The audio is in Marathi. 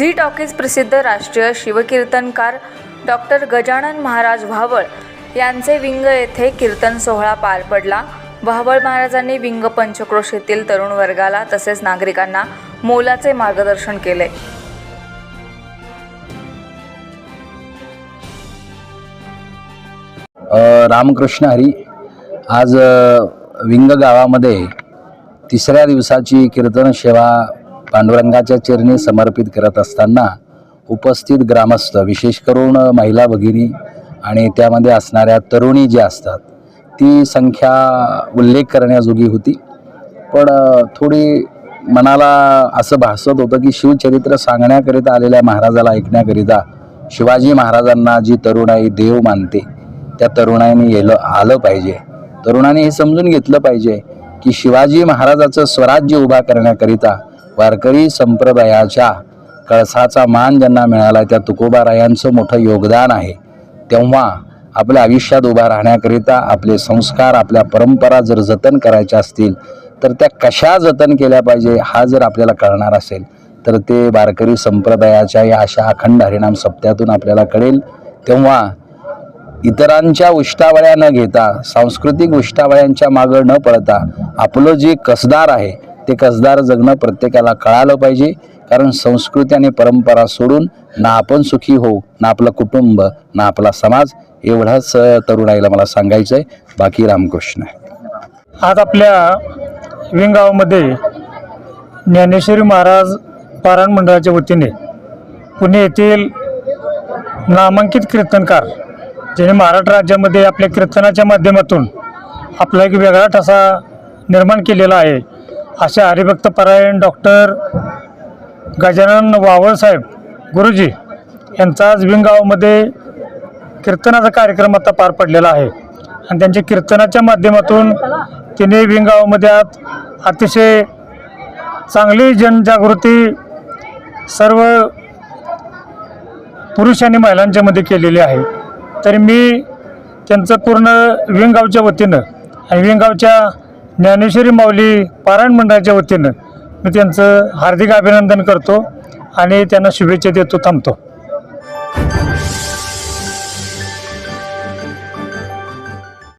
झी टॉकीज प्रसिद्ध राष्ट्रीय शिवकीर्तनकार डॉक्टर गजानन महाराज व्हावळ यांचे विंग येथे कीर्तन सोहळा पार पडला. व्हावळ महाराजांनी विंग पंचक्रोश येथील तरुण वर्गाला तसेच नागरिकांना मोलाचे मार्गदर्शन केले. रामकृष्ण हरी आज विंग गावामध्ये तिसऱ्या दिवसाची कीर्तन सेवा पांडुरंगाच्या चरणी समर्पित करत असताना उपस्थित ग्रामस्थ विशेष करून महिला भगिनी आणि त्यामध्ये असणाऱ्या तरुणी ज्या असतात ती संख्या उल्लेख करण्याजोगी होती. पण थोडी मनाला असं भासत होतं की शिवचरित्र सांगण्याकरिता आलेल्या महाराजाला ऐकण्याकरिता शिवाजी महाराजांना जी तरुणाई देव मानते त्या तरुणाईने येलं आलं पाहिजे. तरुणाने हे समजून घेतलं पाहिजे की शिवाजी महाराजाचं स्वराज्य उभा करण्याकरिता वारकरी संप्रदायाच्या कळसाचा मान ज्यांना मिळाला त्या तुकोबारायांचं मोठं योगदान आहे. तेव्हा आपल्या आयुष्यात उभा राहण्याकरिता आपले संस्कार आपल्या परंपरा जर जतन करायच्या असतील तर त्या कशा जतन केल्या पाहिजे हा जर आपल्याला कळणार असेल तर ते वारकरी संप्रदायाच्या या अशा अखंड हरिणाम सप्त्यातून आपल्याला कळेल. तेव्हा इतरांच्या उष्टावळ्या न घेता सांस्कृतिक उष्टावळ्यांच्या मागं न पळता आपलं जे कसदार आहे ते कसदार जगणं प्रत्येकाला कळालं पाहिजे कारण संस्कृती आणि परंपरा सोडून ना आपण सुखी होऊ ना आपलं कुटुंब ना आपला समाज एवढाच तरुणाईला मला सांगायचं आहे बाकी रामकृष्ण. आज आपल्या विंगावामध्ये ज्ञानेश्वरी महाराज पारायण मंडळाच्या वतीने पुणे येथील नामांकित कीर्तनकार ज्याने महाराष्ट्र राज्यामध्ये आपल्या कीर्तनाच्या माध्यमातून आपला एक वेगळा ठसा निर्माण केलेला आहे. अशा हरिभक्त परायण डॉक्टर गजानन वावळसाहेब गुरुजी यांचा आज विंगावमध्ये कीर्तनाचा कार्यक्रम आता पार पडलेला आहे. आणि त्यांच्या कीर्तनाच्या माध्यमातून तिने विंगावमध्ये आज अतिशय चांगली जनजागृती सर्व पुरुष आणि महिलांच्यामध्ये केलेली आहे. तर मी त्यांचं पूर्ण विंगावच्या वतीनं आणि विंगावच्या ज्ञानेश्वरी माऊली पारायण मंडळाच्या वतीनं मी त्यांचं हार्दिक अभिनंदन करतो आणि त्यांना शुभेच्छा देतो थांबतो.